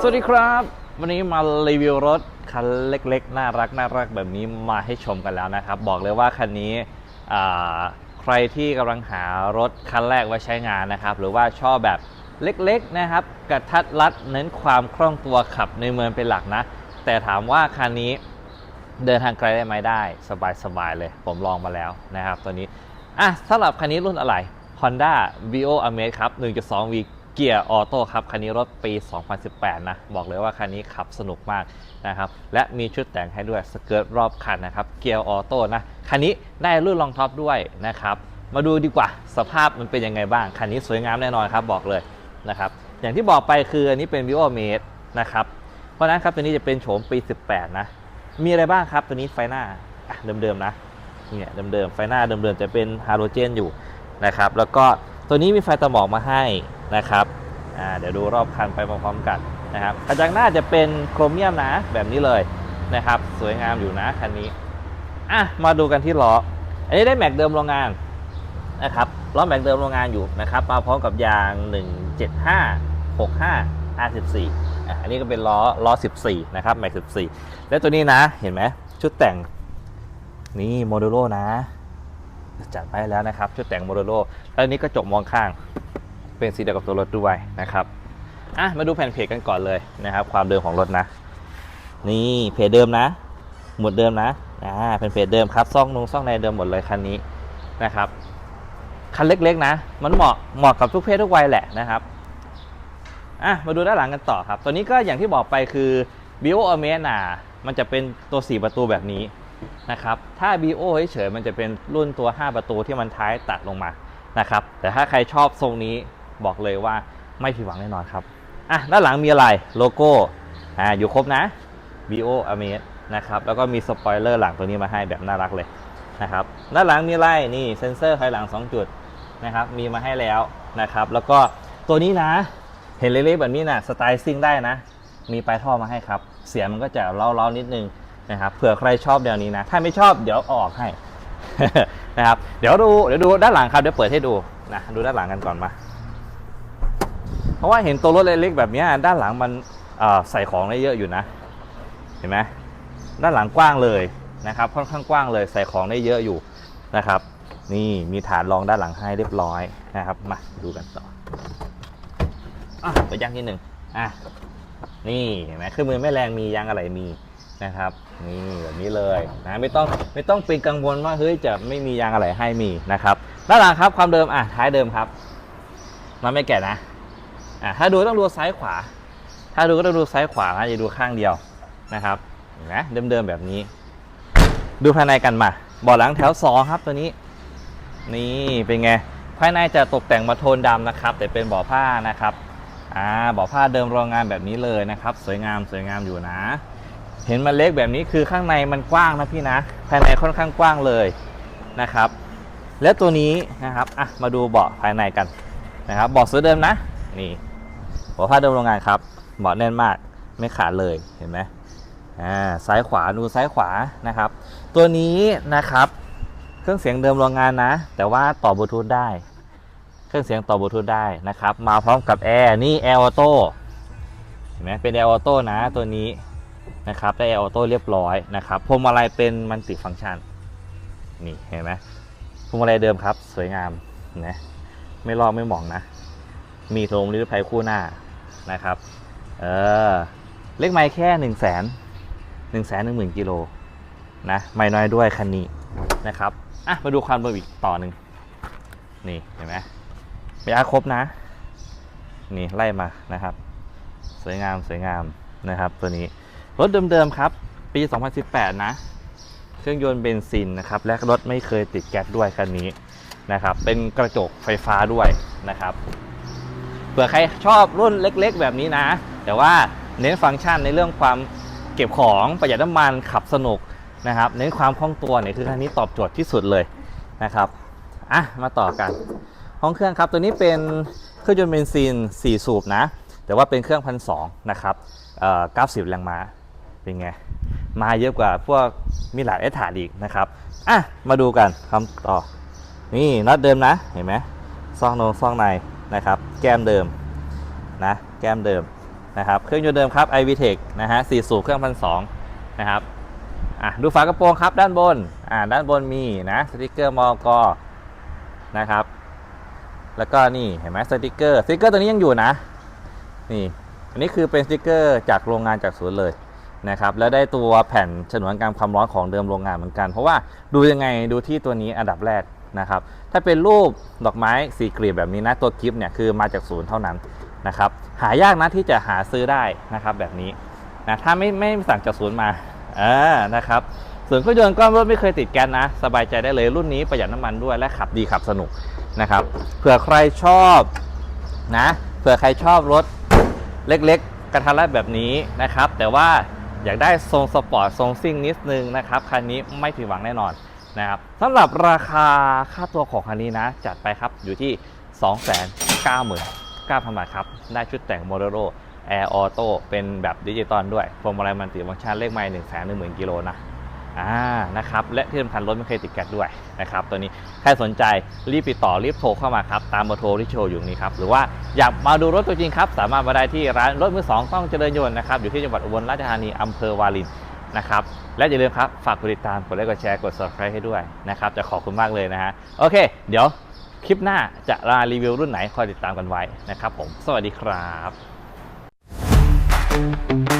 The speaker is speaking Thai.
สวัสดีครับ วันนี้มารีวิวรถคันเล็กๆ น่ารักน่ารักแบบนี้มาให้ชมกันแล้วนะครับ บอกเลยว่าคันนี้ใครที่กำลังหารถคันแรกไว้ใช้งานนะครับ หรือว่าชอบแบบเล็กๆนะครับ กระทัดรัดเน้นความคล่องตัวขับในเมืองเป็นหลักนะ แต่ถามว่าคันนี้เดินทางไกลได้ไหมได้สบายๆเลย ผมลองมาแล้วนะครับตัวนี้อะสำหรับคันนี้รุ่นอะไร Honda Vio Amaze ครับ 1.2V เกียร์ออโต้ครับ คันนี้รถปี 2018 นะ บอกเลยว่าคันนี้ขับสนุกมากนะครับ และมีชุดแต่งให้ด้วยสเกิร์ตรอบคันนะครับ เกียร์ออโต้นะ คันนี้ได้รุ่นรองท็อปด้วยนะครับ มาดูดีกว่าสภาพมันเป็นยังไงบ้าง คันนี้สวยงามแน่นอนครับ บอกเลยนะครับ อย่างที่บอกไปคืออันนี้เป็น Vio Amaze นะครับ เพราะนั้นครับตัวนี้จะเป็นโฉมปี 18 นะ มีอะไรบ้างครับตัวนี้ไฟหน้าเดิมๆนะ เนี่ยเดิมๆไฟหน้าเดิมๆจะเป็นฮาโลเจนอยู่นะครับ แล้วก็ตัวนี้มีไฟตะหมอกมาให้ นะครับเดี๋ยวดูรอบคันไปพร้อมๆกันนะครับกระจังหน้าจะเป็นโครเมียมนะแบบนี้เลยนะครับ สวยงามอยู่นะคันนี้อะมาดูกันที่ล้ออันนี้ได้แม็กเดิมโรงงานนะครับล้อแม็กเดิมโรงงานอยู่นะครับมาพร้อมกับยาง 175 65 R14 อันนี้ก็เป็นล้อล้อ 14 นะครับแม็ก14 และตัวนี้นะเห็นไหมชุดแต่งนี่โมเดโลนะจัดไปแล้วนะครับ ชุดแต่งโมเดโลแล้วอันนี้ก็จกมองข้าง เป็นสีเดียวกับตัวรถด้วยนะครับอะมาดูแผ่นเพจกันก่อนเลยนะครับ ความเดิมของรถนะ นี่เพจเดิมนะหมดเดิมนะอ่าเป็นเพจเดิมครับซ่องนงซ่องในเดิมหมดเลยคันนี้นะครับคันเล็กๆนะ มันเหมาะเหมาะกับทุกเพศทุกวัยแหละนะครับอะมาดูด้านหลังกันต่อครับ ตัวนี้ก็อย่างที่บอกไปคือ b i o a m e n a มันจะเป็นตัว 4 ประตูแบบนี้นะครับ ถ้า b o เฉยๆมันจะเป็นรุ่นตัว 5 ประตูที่มันท้ายตัดลงมานะครับ แต่ถ้าใครชอบทรงนี้ บอกเลยว่าไม่ผิดหวังแน่นอนครับอะด้านหลังมีอะไรโลโก้อ่าอยู่ครบนะ b o a m e z นะครับแล้วก็มีสปอยเลอร์หลังตัวนี้มาให้แบบน่ารักเลยนะครับด้านหลังมีอะไรนี่เซ็นเซอร์ภายหลัง 2 จุดนะครับมีมาให้แล้วนะครับแล้วก็ตัวนี้นะเห็นเล็กๆแบบนี้นะสไตล์ซิ่งได้นะ มีปลายท่อมาให้ครับ เสียงมันก็จะเล้าๆนิดนึงนะครับเผื่อใครชอบแนวนี้นะ ถ้าไม่ชอบเดี๋ยวออกให้นะครับเดี๋ยวดูเดี๋ยวดูด้านหลังครับเดี๋ยวเปิดให้ดูนะดูด้านหลังกันก่อนมา เพราะว่าเห็นตัวรถเล็กๆแบบนี้ด้านหลังมันใส่ของได้เยอะอยู่นะ เห็นไหมด้านหลังกว้างเลยนะครับค่อนข้างกว้างเลยใส่ของได้เยอะอยู่นะครับ นี่มีฐานรองด้านหลังให้เรียบร้อยนะครับมาดูกันต่ออไปยางที่หนึ่งอะนี่เห็นไหมเครื่องมือแม่แรงมียางอะไรมีนะครับนี่แบบนี้เลยนะไม่ต้องไม่ต้องเป็นกังวลว่าเฮ้ยจะไม่มียางอะไรให้มีนะครับด้านหลังครับความเดิมอะท้ายเดิมครับมันไม่แก่นะ อะถ้าดูต้องดูซ้ายขวา ถ้าดูก็ต้องดูซ้ายขวานะอย่าดูข้างเดียวนะครับเห็นไหมเดิมๆแบบนี้ ดูภายในกันมาเบาะหลังแถวสองครับตัวนี้ นี่เป็นไงภายในจะตกแต่งมาโทนดำนะครับ แต่เป็นเบาะผ้านะครับอ่าบอผ้าเดิมโรงงานแบบนี้เลยนะครับ สวยงามสวยงามอยู่นะ เห็นมันเล็กแบบนี้คือข้างในมันกว้างนะพี่นะ ภายในค่อนข้างกว้างเลยนะครับ และตัวนี้นะครับอะมาดูเบาะภายในกันนะครับเบาะซื้อเดิมนะ นี่ เบาะผ้าเดิมโรงงานครับเบาะแน่นมากไม่ขาดเลยเห็นไหมอ่าซ้ายขวาดูซ้ายขวานะครับ ตัวนี้นะครับเครื่องเสียงเดิมโรงงานนะ แต่ว่าต่อบลูทูธได้ เครื่องเสียงต่อบลูทูธได้นะครับ มาพร้อมกับแอร์นี่แอร์ออโต้เห็นไหมเป็นแอร์ออโต้นะตัวนี้นะครับได้แอร์ออโต้เรียบร้อยนะครับพวงมาลัยเป็นมัลติฟังก์ชันนี่เห็นไหมพวงมาลัยเดิมครับ สวยงามนะไม่ลอกไม่หมองนะ มีโทรมนิรภัยคู่หน้า นะครับเออเลขไม้แค่หนึ่งแสนหนึ่งแสนหนึ่งหมื่นกิโลนะไม่น้อยด้วยคันนี้นะครับอะมาดูความเร็วอีกต่อหนึ่งนี่เห็นไหมมีอาครบนะ นี่ไล่มานะครับ สวยงามสวยงามนะครับ ตัวนี้รถเดิมๆครับ ปี 2018 นะ เครื่องยนต์เบนซินนะครับ และรถไม่เคยติดแก๊สด้วยคันนี้นะครับ เป็นกระจกไฟฟ้าด้วยนะครับ ผื่อใครชอบรุ่นเล็กๆ แบบนี้นะ แต่ว่าเน้นฟังก์ชันในเรื่องความเก็บของประหยัดน้ำมันขับสนุกนะครับ เน้นความคล่องตัวเนี่ยคือคันนี้ตอบโจทย์ที่สุดเลยนะครับอะมาต่อกัน ห้องเครื่องครับตัวนี้เป็นเครื่องยนต์เบนซิน 4 สูบนะ แต่ว่าเป็นเครื่องพันสองนะครับเอ่อ90 แรงม้าเป็นไง มาเยอะกว่าพวกมิลาดเอสถาดอีกนะครับอะมาดูกันคำต่อ นี่น็อตเดิมนะเห็นไหมซองโนซองใน นะครับ แก้มเดิมนะแก้มเดิมนะครับ เครื่องยนต์เดิมครับ iVTEC นะฮะ4สูบเครื่องพันสองนะครับอะดูฝากระโปรงครับด้านบนอ่าด้านบนมีนะสติกเกอร์มอกนะครับ แล้วก็นี่เห็นไหมสติกเกอร์สติกเกอร์ตัวนี้ยังอยู่นะ นี่ อันนี้คือเป็นสติกเกอร์จากโรงงานจากศูนย์เลยนะครับแล้วได้ตัวแผ่นฉนวนการความร้อนของเดิมโรงงานเหมือนกัน เพราะว่าดูยังไงดูที่ตัวนี้อันดับแรก นะครับ ถ้าเป็นรูปดอกไม้สีกรีบแบบนี้นะตัวกิฟต์เนี่ยคือมาจากศูนย์เท่านั้นนะครับ หายากนะที่จะหาซื้อได้นะครับแบบนี้นะถ้าไม่ไม่สั่งจากศูนย์มาอ่านะครับส่วนเครื่องยนต์ก็รถไม่เคยติดแก๊สนะ สบายใจได้เลยรุ่นนี้ประหยัดน้ำมันด้วยและขับดีขับสนุกนะครับเผื่อใครชอบนะเผื่อใครชอบรถเล็กๆ กระทัดรัดแบบนี้นะครับ แต่ว่าอยากได้ทรงสปอร์ตทรงซิ่งนิดนึงนะครับคันนี้ไม่ผิดหวังแน่นอน นะครับสำหรับราคาค่าตัวของคันนี้นะ จัดไปครับอยู่ที่ 299,000 บาทครับ ได้ชุดแต่งโมเดโรแอร์ออโต้เป็นแบบดิจิตอลด้วยพวงมาลัยมันติฟังก์ชันเลขไมล์1 1 0 0 0 0กิโลนะอ่านะครับ และที่สำคัญรถไม่เคยติดแก๊สด้วยนะครับ ตัวนี้ใครสนใจรีบติดต่อรีบโทรเข้ามาครับ ตามเบอร์โทรที่โชว์อยู่นี้ครับ หรือว่าอยากมาดูรถตัวจริงครับ สามารถมาได้ที่ร้านรถมือสองต้องเจริญยนต์นะครับ อยู่ที่จังหวัดอุบลราชธานีอำเภอวาริน นะครับ และอย่าลืมครับ ฝากกดติดตาม กดไลค์ กดแชร์ กด subscribe ให้ด้วยนะครับ จะขอบคุณมากเลยนะฮะ โอเค เดี๋ยวคลิปหน้าจะลารีวิวรุ่นไหน คอยติดตามกันไว้นะครับผม สวัสดีครับ